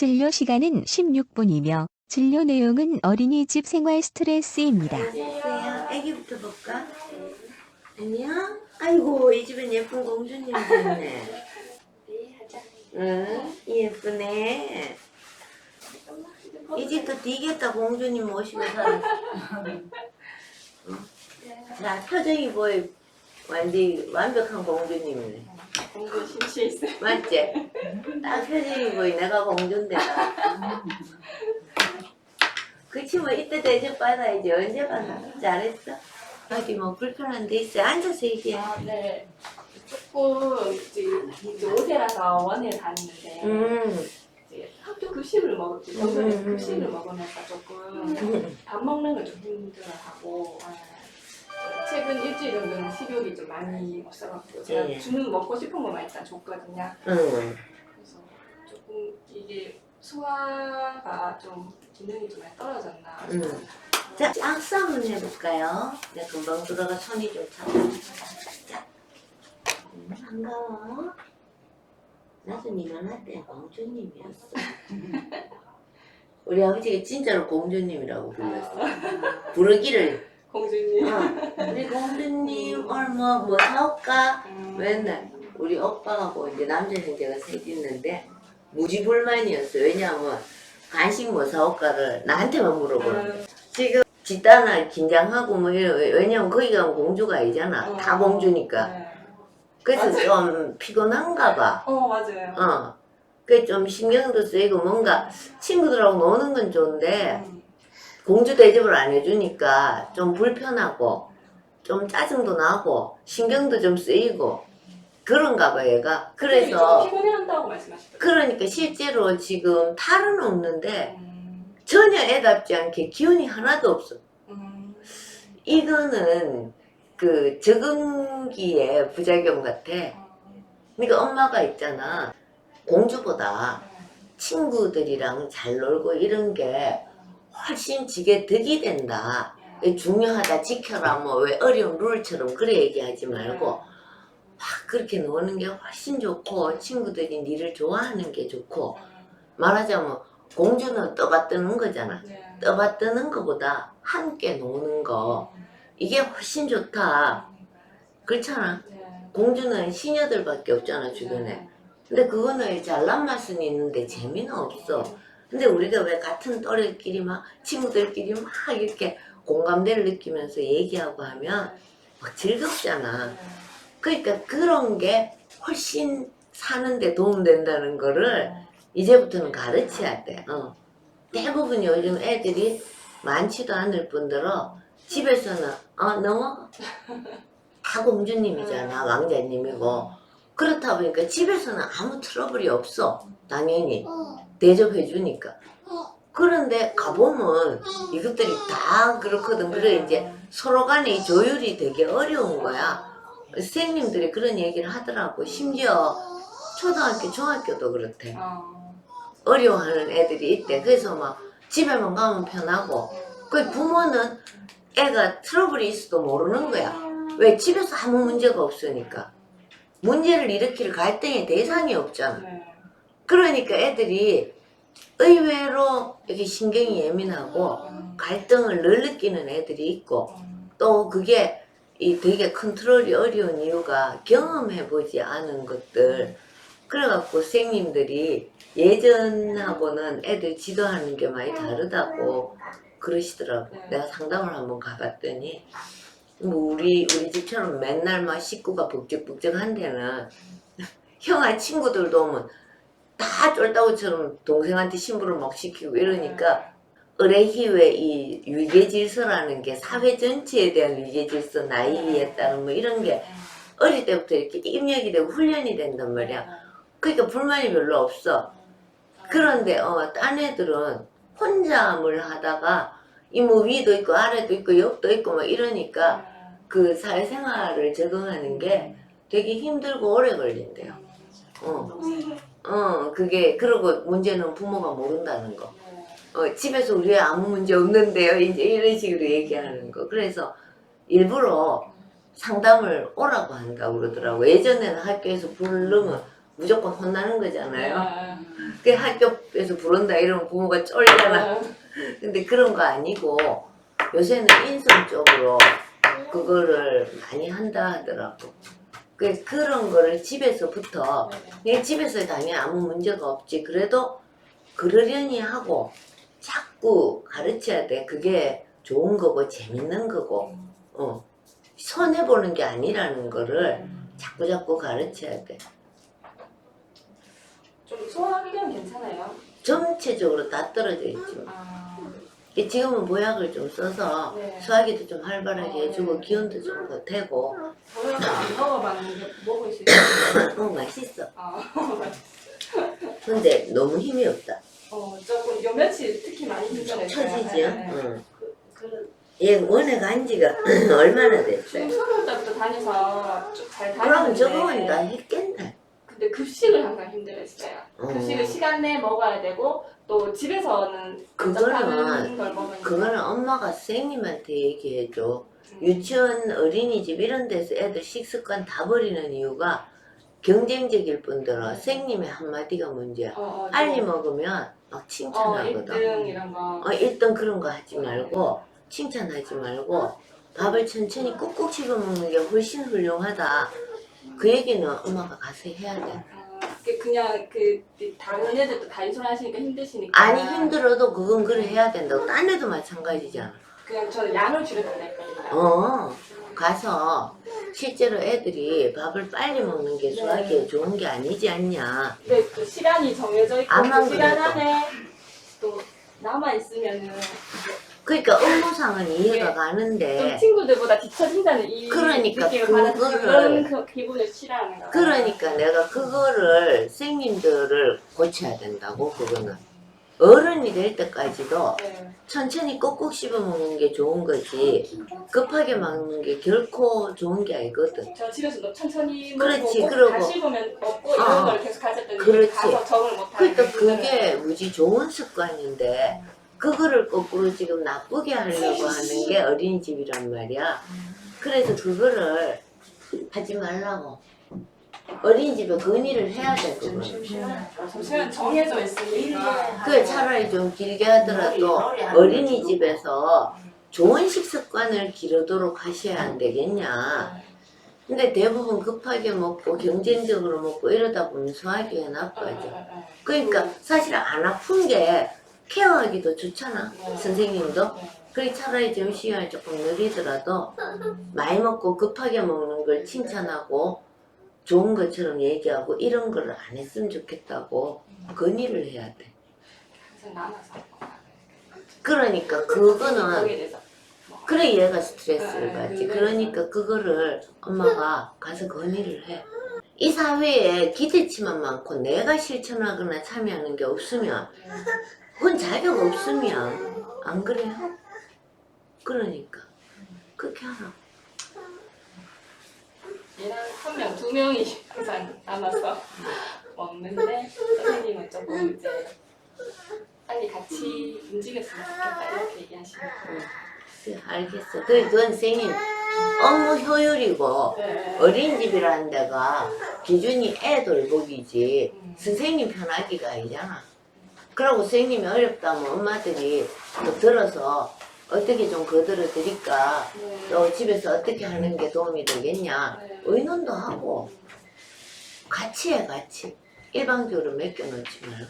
진료 시간은 16분이며 진료 내용은 어린이집 생활 스트레스입니다. 안녕하세요. 애기부터 볼까? 안녕. 아이고 이 집엔 예쁜 공주님도 있네. 응, 예쁘네. 이 집도 되겠다 공주님 모시고 살았어. 응? 자 표정이 보여 완전 완벽한 공주님이네. 공부 심취해 있어요. 맞지? 딱 표정이 보이 내가 공주인데. 그치 뭐 이때 대접 받아야지 언제 받아? 잘했어. 어디 뭐 불편한 데 있어? 앉아서 얘기해. 아, 네. 조금 이제, 이제 5세라서 원에 다니는데 음, 이제 학교 급식을 먹을 때 음, 음, 음. 급식을 먹으면서 조금 음. 밥 먹는 걸 좀 힘들어하고 아, 최근 일주일 정도는 식욕이 좀 많이 없어갖고 제가 네. 주는 먹고 싶은 것만 일단 줬거든요. 음. 조금 이게 소화가 좀 기능이 좀 많이 떨어졌나. 음. 자, 악수 한번 해볼까요? 내가 금방 들어가 손이 좀 차고. 자, 음, 반가워. 나도 네 만날 때 공주님이었어. 우리 아버지가 진짜로 공주님이라고 불렀어. 부르기를. 공주님. 어, 우리 공주님 오늘 뭐, 뭐 사올까? 음, 맨날 우리 오빠하고 이제 남자 형제가 셋 있는데 무지불만이었어. 왜냐하면 간식 뭐 사올까를 나한테만 물어보는 지금 집단아 긴장하고 뭐 이런 왜냐면 거기가 공주가 아니잖아. 어. 다 공주니까. 네. 그래서 맞아요. 좀 피곤한가 봐. 어 맞아요. 어. 그게 좀 신경도 쓰이고 뭔가 친구들하고 노는 건 좋은데 음, 공주 대접을 안 해주니까 좀 불편하고 좀 짜증도 나고 신경도 좀 쓰이고 그런가 봐 얘가. 그래서 피곤해한다고 말씀하시더라고요. 그러니까 실제로 지금 탈은 없는데 음, 전혀 애답지 않게 기운이 하나도 없어. 음, 이거는 그 적응기의 부작용 같아. 그러니까 엄마가 있잖아. 공주보다 친구들이랑 잘 놀고 이런 게 훨씬 지게 득이 된다. 중요하다 지켜라 뭐 왜 어려운 룰처럼 그래 얘기하지 말고 막 그렇게 노는 게 훨씬 좋고 친구들이 니를 좋아하는 게 좋고 말하자면 공주는 떠받드는 거잖아. 네. 떠받드는 것보다 함께 노는 거 이게 훨씬 좋다. 그렇잖아. 네. 공주는 시녀들밖에 없잖아 주변에. 근데 그거는 잘난 맛은 있는데 재미는 없어. 근데 우리가 왜 같은 또래끼리 막 친구들끼리 막 이렇게 공감대를 느끼면서 얘기하고 하면 막 즐겁잖아. 그러니까 그런 게 훨씬 사는데 도움된다는 거를 이제부터는 가르쳐야 돼. 어. 대부분 요즘 애들이 많지도 않을 뿐더러 집에서는 어 넘어가 다 공주님이잖아 왕자님이고 그렇다 보니까 집에서는 아무 트러블이 없어 당연히. 대접해 주니까. 그런데 가보면 이것들이 다 그렇거든. 그래 이제 서로 간에 이 조율이 되게 어려운 거야 선생님들이 그런 얘기를 하더라고 심지어 초등학교 중학교도 그렇대 어, 어려워하는 애들이 있대. 그래서 막 집에만 가면 편하고. 그 부모는 애가 트러블이 있어도 모르는 거야. 왜 집에서 아무 문제가 없으니까. 문제를 일으킬 갈등의 대상이 없잖아. 네. 그러니까 애들이 의외로 이렇게 신경이 예민하고 음, 갈등을 늘 느끼는 애들이 있고 음, 또 그게 이 되게 컨트롤이 어려운 이유가 경험해보지 않은 것들. 그래갖고 선생님들이 예전하고는 애들 지도하는 게 많이 다르다고 그러시더라고. 네. 내가 상담을 한번 가봤더니 뭐 우리 우리 집처럼 맨날 막 식구가 북적북적한 데는 형아 친구들도 오면 다 쫄다구처럼 동생한테 신부를 막 시키고 이러니까 의뢰희의 이 위계질서라는 게 사회 전체에 대한 위계질서, 나이에 따른 뭐 이런 게 어릴 때부터 이렇게 입력이 되고 훈련이 된단 말이야. 그러니까 불만이 별로 없어. 그런데 어, 딴 애들은 혼자함을 하다가 이뭐 위도 있고 아래도 있고 옆도 있고 막 이러니까 그 사회생활을 적응하는 게 되게 힘들고 오래 걸린대요. 어, 어, 그게 그리고 문제는 부모가 모른다는 거. 어, 집에서 우리 아무 문제 없는데요. 이제 이런 식으로 얘기하는 거. 그래서 일부러 상담을 오라고 한다고 그러더라고. 예전에는 학교에서 부르면 무조건 혼나는 거잖아요. 아, 그 학교에서 부른다 이러면 부모가 쫄잖아. 아, 근데 그런 거 아니고 요새는 인성적으로 그거를 많이 한다 하더라고. 그 그런 거를 집에서부터 네. 집에서 당연히 아무 문제가 없지. 그래도 그러려니 하고 자꾸 가르쳐야 돼. 그게 좋은 거고 재밌는 거고 어. 손해 보는 게 아니라는 거를 자꾸 자꾸 가르쳐야 돼. 좀 소화기는 괜찮아요. 전체적으로 다 떨어져 있지. 아, 지금은 보약을 좀 써서 네. 수화기도 좀 활발하게 어, 해주고 네. 기운도 좀 보태고 저는 안 먹어봤는데 먹을 수 있어요. 어 맛있어. 아, 근데 너무 힘이 없다. 어, 조금 요 며칠 특히 많이 힘들어요. 처지지? 네, 네. 응. 그, 그, 얘 원에 간 지가 얼마나 됐어? 지금 초등 때부터 다녀서 쭉 잘 그럼 다니는데 저거는 다 했겠네. 근데 급식을 항상 힘들었어요. 어. 급식을 시간 내에 먹어야 되고 또 집에서는 그거는 걸 먹으니까 그거는 엄마가 선생님한테 얘기해줘. 음. 유치원, 어린이집 이런 데서 애들 식습관 다 버리는 이유가 경쟁적일 뿐더러 선생님의 한마디가 문제야. 어, 어, 빨리 좀, 먹으면 막 어, 칭찬하거든. 1등 이런 거 어, 일단 그런 거 하지 말고 칭찬하지 말고 밥을 천천히 꾹꾹 씹어 먹는 게 훨씬 훌륭하다. 그 얘기는 엄마가 가서 해야 돼. 어, 그게 그냥 그 다른 애들도 단순 하시니까 힘드시니까 아니 힘들어도 그건 그래 해야 된다고. 딴 애도 마찬가지잖아. 그냥 저는 양을 줄여달라 했거든요. 어 가서 실제로 애들이 밥을 빨리 먹는 게 소화기에 좋은 게 아니지 않냐. 근데 그 시간이 정해져 있고 그 시간 그래도. 안에 또 남아 있으면은 그러니까 업무상은 이해가 좀 가는데 친구들보다 뒤처진다는 이 그러니까 느낌을 받아서 그거를- 그런 그 기분을 싫어하는 거야. 그러니까 내가 그거를 선생님들을 고쳐야 된다고 그거는 어른이 될 때까지도 네. 천천히 꼭꼭 씹어 먹는 게 좋은 거지 급하게 먹는 게 결코 좋은 게 아니거든 저 집에서도 천천히 그렇지, 먹고 그러고. 다시 보면 없고 어, 이런 걸 계속 하셨더니 그렇지. 가서 적응을 못 하는 그러니까. 그게 무지 좋은 습관인데 그거를 거꾸로 지금 나쁘게 하려고 하는 게 어린이집이란 말이야 그래서 그거를 하지 말라고 어린이집에 건의를 해야 돼 그거는 점심은 정해져 있으니까 그 차라리 좀 길게 하더라도 어린이집에서 좋은 식습관을 기르도록 하셔야 안 되겠냐. 근데 대부분 급하게 먹고 경쟁적으로 먹고 이러다 보면 소화기가 나빠져. 그러니까 사실 안 아픈 게 케어하기도 좋잖아. 선생님도. 그러니 차라리 점심시간이 조금 느리더라도 많이 먹고 급하게 먹는 걸 칭찬하고 좋은 것처럼 얘기하고 이런 걸 안 했으면 좋겠다고 건의를 해야 돼. 항상 나눠서 그러니까 그거는 대해서 그래 얘가 스트레스를 네, 받지. 그러니까 그거를 엄마가 가서 건의를 해. 이 사회에 기대치만 많고 내가 실천하거나 참여하는 게 없으면 그건 자격 없으면 안 그래요? 그러니까 그렇게 하라. 얘랑 한 명, 두 명이 항상 남아서 먹는데 선생님은 조금 이제 빨리 같이 움직였으면 좋겠다 이렇게 얘기하시는 거예요. 그래, 알겠어. 그, 그건 선생님 업무 효율이고 네. 어린이집이라는 데가 기준이 애 돌보기지 음. 선생님 편하기가 아니잖아. 그러고 선생님이 어렵다면 엄마들이 또 들어서 어떻게 좀 거들어 드릴까? 네. 또 집에서 어떻게 하는 게 도움이 되겠냐? 네. 의논도 하고 같이 해 같이. 일방적으로 맡겨놓지 말고